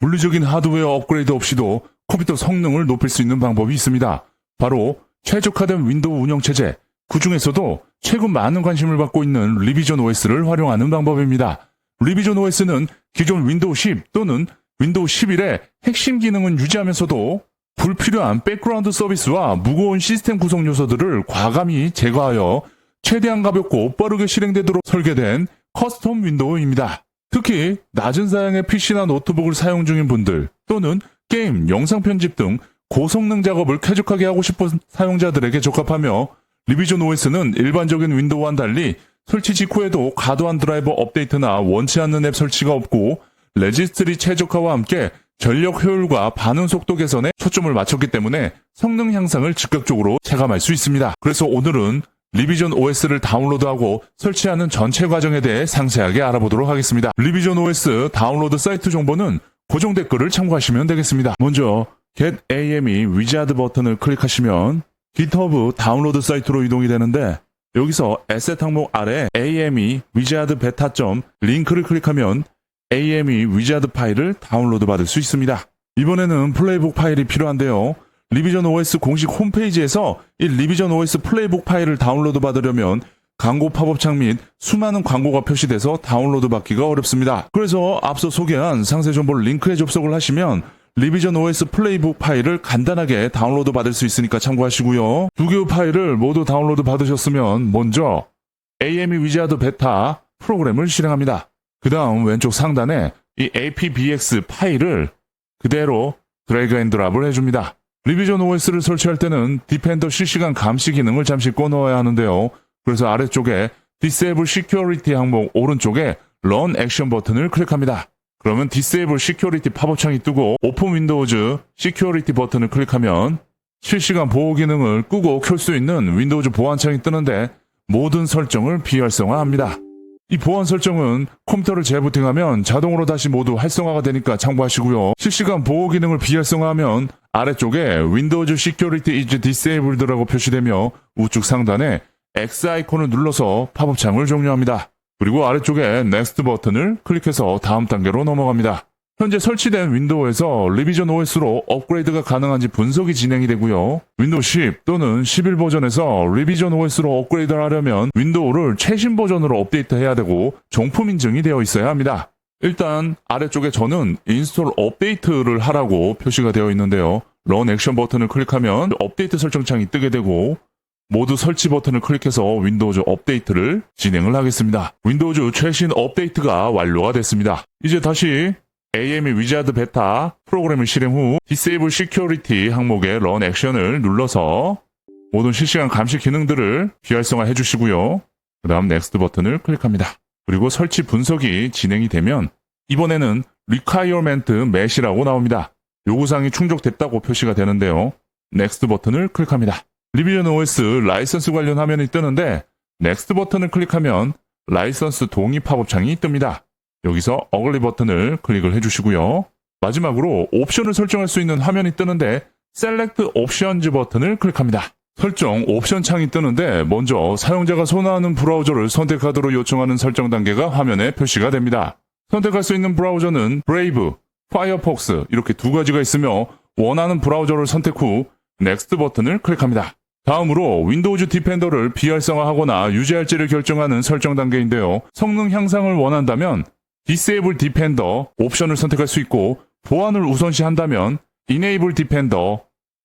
물리적인 하드웨어 업그레이드 없이도 컴퓨터 성능을 높일 수 있는 방법이 있습니다. 바로 최적화된 윈도우 운영체제, 그 중에서도 최근 많은 관심을 받고 있는 리비전 OS를 활용하는 방법입니다. 리비전 OS는 기존 윈도우 10 또는 윈도우 11의 핵심 기능은 유지하면서도 불필요한 백그라운드 서비스와 무거운 시스템 구성 요소들을 과감히 제거하여 최대한 가볍고 빠르게 실행되도록 설계된 커스텀 윈도우입니다. 특히 낮은 사양의 PC나 노트북을 사용 중인 분들 또는 게임, 영상 편집 등 고성능 작업을 쾌적하게 하고 싶은 사용자들에게 적합하며 리비전 OS는 일반적인 윈도우와는 달리 설치 직후에도 과도한 드라이버 업데이트나 원치 않는 앱 설치가 없고 레지스트리 최적화와 함께 전력 효율과 반응 속도 개선에 초점을 맞췄기 때문에 성능 향상을 즉각적으로 체감할 수 있습니다. 그래서 오늘은 리비전 OS를 다운로드하고 설치하는 전체 과정에 대해 상세하게 알아보도록 하겠습니다. 리비전 OS 다운로드 사이트 정보는 고정 댓글을 참고하시면 되겠습니다. 먼저 Get AME 위자드 버튼을 클릭하시면 GitHub 다운로드 사이트로 이동이 되는데 여기서 에셋 항목 아래 AME 위자드 베타 점 링크를 클릭하면 AME 위자드 파일을 다운로드 받을 수 있습니다. 이번에는 플레이북 파일이 필요한데요. 리비전 OS 공식 홈페이지에서 이 리비전 OS 플레이북 파일을 다운로드 받으려면 광고 팝업창 및 수많은 광고가 표시돼서 다운로드 받기가 어렵습니다. 그래서 앞서 소개한 상세 정보 링크에 접속을 하시면 리비전 OS 플레이북 파일을 간단하게 다운로드 받을 수 있으니까 참고하시고요. 두 개의 파일을 모두 다운로드 받으셨으면 먼저 AME 위자드 베타 프로그램을 실행합니다. 그 다음 왼쪽 상단에 이 APBX 파일을 그대로 드래그 앤 드랍을 해줍니다. 리비전 OS를 설치할 때는 디펜더 실시간 감시 기능을 잠시 꺼넣어야 하는데요. 그래서 아래쪽에 Disable Security 항목 오른쪽에 Run Action 버튼을 클릭합니다. 그러면 Disable Security 팝업창이 뜨고 Open Windows Security 버튼을 클릭하면 실시간 보호 기능을 끄고 켤 수 있는 윈도우즈 보안창이 뜨는데 모든 설정을 비활성화합니다. 이 보안 설정은 컴퓨터를 재부팅하면 자동으로 다시 모두 활성화가 되니까 참고하시고요. 실시간 보호 기능을 비활성화하면 아래쪽에 Windows Security is Disabled라고 표시되며 우측 상단에 X 아이콘을 눌러서 팝업창을 종료합니다. 그리고 아래쪽에 Next 버튼을 클릭해서 다음 단계로 넘어갑니다. 현재 설치된 윈도우에서 리비전 OS로 업그레이드가 가능한지 분석이 진행이 되고요. 윈도우 10 또는 11 버전에서 리비전 OS로 업그레이드를 하려면 윈도우를 최신 버전으로 업데이트해야 되고 정품 인증이 되어 있어야 합니다. 일단 아래쪽에 저는 인스톨 업데이트를 하라고 표시가 되어 있는데요. 런 액션 버튼을 클릭하면 업데이트 설정창이 뜨게 되고 모두 설치 버튼을 클릭해서 윈도우즈 업데이트를 진행을 하겠습니다. 윈도우즈 최신 업데이트가 완료가 됐습니다. 이제 다시 AME 위자드 베타 프로그램을 실행 후 Disable Security 항목의 런 액션을 눌러서 모든 실시간 감시 기능들을 비활성화해 주시고요. 그 다음 Next 버튼을 클릭합니다. 그리고 설치 분석이 진행이 되면 이번에는 Requirement Match라고 나옵니다. 요구사항이 충족됐다고 표시가 되는데요. Next 버튼을 클릭합니다. 리비전 OS 라이선스 관련 화면이 뜨는데 Next 버튼을 클릭하면 라이선스 동의 팝업창이 뜹니다. 여기서 어글리 버튼을 클릭을 해주시고요. 마지막으로 옵션을 설정할 수 있는 화면이 뜨는데 Select Options 버튼을 클릭합니다. 설정 옵션 창이 뜨는데 먼저 사용자가 선호하는 브라우저를 선택하도록 요청하는 설정 단계가 화면에 표시가 됩니다. 선택할 수 있는 브라우저는 브레이브, 파이어폭스 이렇게 두 가지가 있으며 원하는 브라우저를 선택 후 Next 버튼을 클릭합니다. 다음으로 윈도우즈 디펜더를 비활성화하거나 유지할지를 결정하는 설정 단계인데요. 성능 향상을 원한다면 Disable Defender 옵션을 선택할 수 있고 보안을 우선시한다면 Enable Defender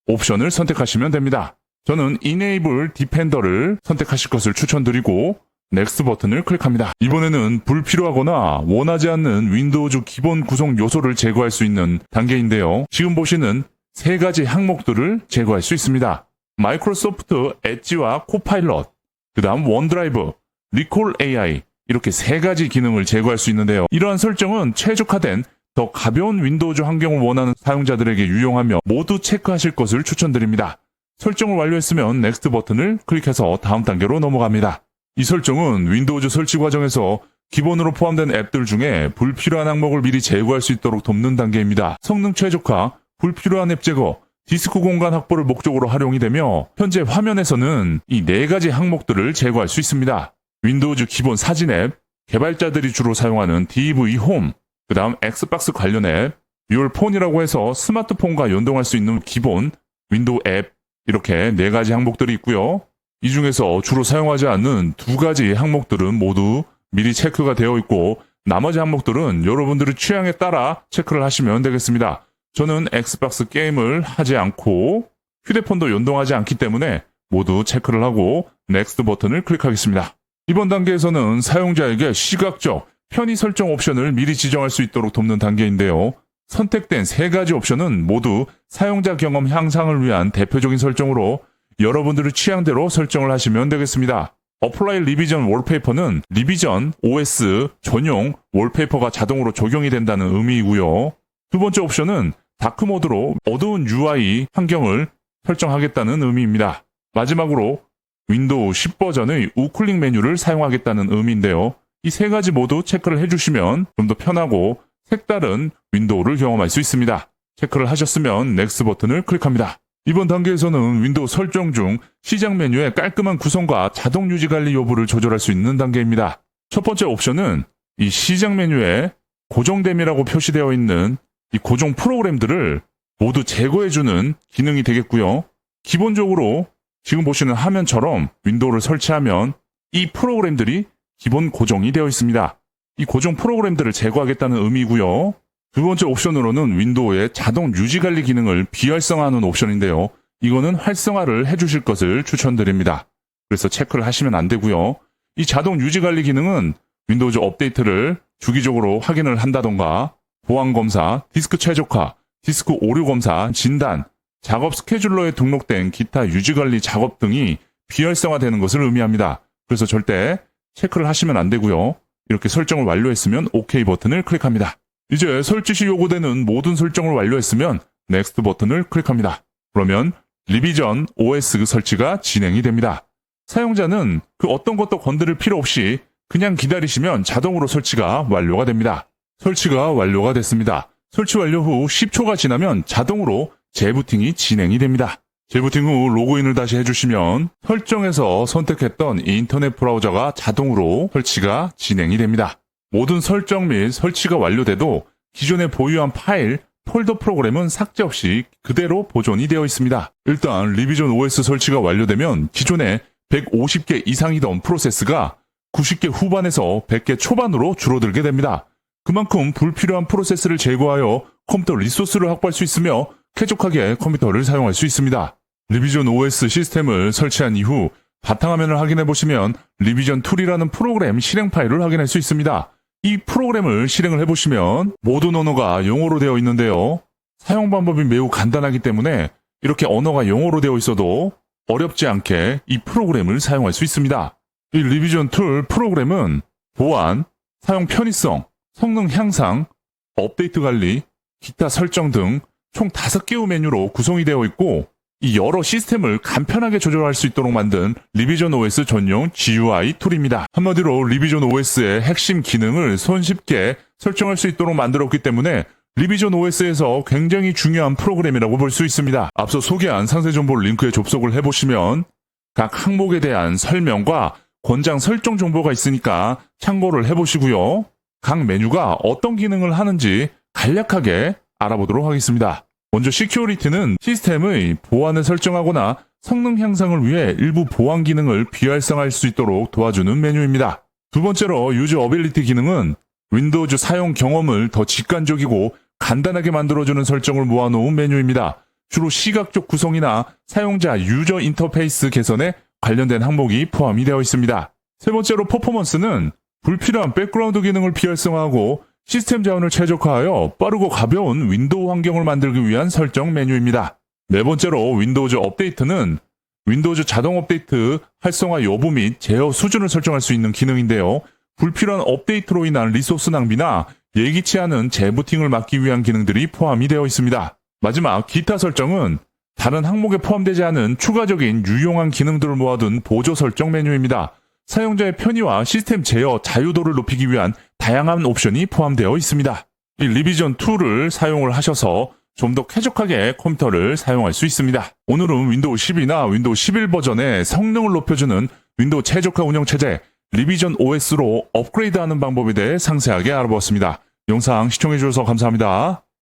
옵션을 선택하시면 됩니다. 저는 Enable Defender를 선택하실 것을 추천드리고 Next 버튼을 클릭합니다. 이번에는 불필요하거나 원하지 않는 윈도우즈 기본 구성 요소를 제거할 수 있는 단계인데요. 지금 보시는 세 가지 항목들을 제거할 수 있습니다. 마이크로소프트 엣지와 코파일럿, 그 다음 원드라이브, 리콜 AI 이렇게 세 가지 기능을 제거할 수 있는데요. 이러한 설정은 최적화된 더 가벼운 윈도우즈 환경을 원하는 사용자들에게 유용하며 모두 체크하실 것을 추천드립니다. 설정을 완료했으면 넥스트 버튼을 클릭해서 다음 단계로 넘어갑니다. 이 설정은 윈도우즈 설치 과정에서 기본으로 포함된 앱들 중에 불필요한 항목을 미리 제거할 수 있도록 돕는 단계입니다. 성능 최적화, 불필요한 앱 제거, 디스크 공간 확보를 목적으로 활용이 되며 현재 화면에서는 이 네 가지 항목들을 제거할 수 있습니다. 윈도우즈 기본 사진 앱, 개발자들이 주로 사용하는 DV 홈, 그 다음 엑스박스 관련 앱, 듀얼 폰이라고 해서 스마트폰과 연동할 수 있는 기본 윈도우 앱 이렇게 네 가지 항목들이 있고요. 이 중에서 주로 사용하지 않는 두 가지 항목들은 모두 미리 체크가 되어 있고 나머지 항목들은 여러분들의 취향에 따라 체크를 하시면 되겠습니다. 저는 엑스박스 게임을 하지 않고 휴대폰도 연동하지 않기 때문에 모두 체크를 하고 넥스트 버튼을 클릭하겠습니다. 이번 단계에서는 사용자에게 시각적 편의 설정 옵션을 미리 지정할 수 있도록 돕는 단계인데요. 선택된 세 가지 옵션은 모두 사용자 경험 향상을 위한 대표적인 설정으로 여러분들의 취향대로 설정을 하시면 되겠습니다. 어플라이 리비전 월페이퍼는 리비전 OS 전용 월페이퍼가 자동으로 적용이 된다는 의미이고요. 두 번째 옵션은 다크 모드로 어두운 UI 환경을 설정하겠다는 의미입니다. 마지막으로 윈도우 10 버전의 우클릭 메뉴를 사용하겠다는 의미인데요. 이 세 가지 모두 체크를 해주시면 좀 더 편하고 색다른 윈도우를 경험할 수 있습니다. 체크를 하셨으면 넥스 버튼을 클릭합니다. 이번 단계에서는 윈도우 설정 중 시작 메뉴의 깔끔한 구성과 자동 유지 관리 여부를 조절할 수 있는 단계입니다. 첫 번째 옵션은 이 시작 메뉴에 고정됨이라고 표시되어 있는 이 고정 프로그램들을 모두 제거해주는 기능이 되겠고요. 기본적으로 지금 보시는 화면처럼 윈도우를 설치하면 이 프로그램들이 기본 고정이 되어 있습니다. 이 고정 프로그램들을 제거하겠다는 의미고요. 두 번째 옵션으로는 윈도우의 자동 유지 관리 기능을 비활성화하는 옵션인데요. 이거는 활성화를 해주실 것을 추천드립니다. 그래서 체크를 하시면 안 되고요. 이 자동 유지 관리 기능은 윈도우즈 업데이트를 주기적으로 확인을 한다던가 보안 검사, 디스크 최적화, 디스크 오류 검사, 진단, 작업 스케줄러에 등록된 기타 유지 관리 작업 등이 비활성화되는 것을 의미합니다. 그래서 절대 체크를 하시면 안 되고요. 이렇게 설정을 완료했으면 OK 버튼을 클릭합니다. 이제 설치 시 요구되는 모든 설정을 완료했으면 Next 버튼을 클릭합니다. 그러면 리비전 OS 설치가 진행이 됩니다. 사용자는 그 어떤 것도 건드릴 필요 없이 그냥 기다리시면 자동으로 설치가 완료가 됩니다. 설치가 완료가 됐습니다. 설치 완료 후 10초가 지나면 자동으로 재부팅이 진행이 됩니다. 재부팅 후 로그인을 다시 해주시면 설정에서 선택했던 인터넷 브라우저가 자동으로 설치가 진행이 됩니다. 모든 설정 및 설치가 완료돼도 기존에 보유한 파일, 폴더 프로그램은 삭제 없이 그대로 보존이 되어 있습니다. 일단 리비전 OS 설치가 완료되면 기존에 150개 이상이던 프로세스가 90개 후반에서 100개 초반으로 줄어들게 됩니다. 그만큼 불필요한 프로세스를 제거하여 컴퓨터 리소스를 확보할 수 있으며 쾌적하게 컴퓨터를 사용할 수 있습니다. 리비전 OS 시스템을 설치한 이후 바탕화면을 확인해 보시면 리비전 툴이라는 프로그램 실행 파일을 확인할 수 있습니다. 이 프로그램을 실행을 해 보시면 모든 언어가 영어로 되어 있는데요. 사용 방법이 매우 간단하기 때문에 이렇게 언어가 영어로 되어 있어도 어렵지 않게 이 프로그램을 사용할 수 있습니다. 이 리비전 툴 프로그램은 보안, 사용 편의성, 성능 향상, 업데이트 관리, 기타 설정 등 총 5개의 메뉴로 구성이 되어 있고 이 여러 시스템을 간편하게 조절할 수 있도록 만든 리비전 OS 전용 GUI 툴입니다. 한마디로 리비전 OS의 핵심 기능을 손쉽게 설정할 수 있도록 만들었기 때문에 리비전 OS에서 굉장히 중요한 프로그램이라고 볼 수 있습니다. 앞서 소개한 상세 정보 링크에 접속을 해보시면 각 항목에 대한 설명과 권장 설정 정보가 있으니까 참고를 해보시고요. 각 메뉴가 어떤 기능을 하는지 간략하게 알아보도록 하겠습니다. 먼저 시큐리티는 시스템의 보안을 설정하거나 성능 향상을 위해 일부 보안 기능을 비활성화할 수 있도록 도와주는 메뉴입니다. 두 번째로 유저 어빌리티 기능은 윈도우즈 사용 경험을 더 직관적이고 간단하게 만들어주는 설정을 모아놓은 메뉴입니다. 주로 시각적 구성이나 사용자 유저 인터페이스 개선에 관련된 항목이 포함이 되어 있습니다. 세 번째로 퍼포먼스는 불필요한 백그라운드 기능을 비활성화하고 시스템 자원을 최적화하여 빠르고 가벼운 윈도우 환경을 만들기 위한 설정 메뉴입니다. 네 번째로 윈도우즈 업데이트는 윈도우즈 자동 업데이트 활성화 여부 및 제어 수준을 설정할 수 있는 기능인데요. 불필요한 업데이트로 인한 리소스 낭비나 예기치 않은 재부팅을 막기 위한 기능들이 포함이 되어 있습니다. 마지막 기타 설정은 다른 항목에 포함되지 않은 추가적인 유용한 기능들을 모아둔 보조 설정 메뉴입니다. 사용자의 편의와 시스템 제어 자유도를 높이기 위한 다양한 옵션이 포함되어 있습니다. 이 리비전 2를 사용을 하셔서 좀 더 쾌적하게 컴퓨터를 사용할 수 있습니다. 오늘은 윈도우 10이나 윈도우 11 버전의 성능을 높여주는 윈도우 최적화 운영 체제 리비전 OS로 업그레이드하는 방법에 대해 상세하게 알아보았습니다. 영상 시청해주셔서 감사합니다.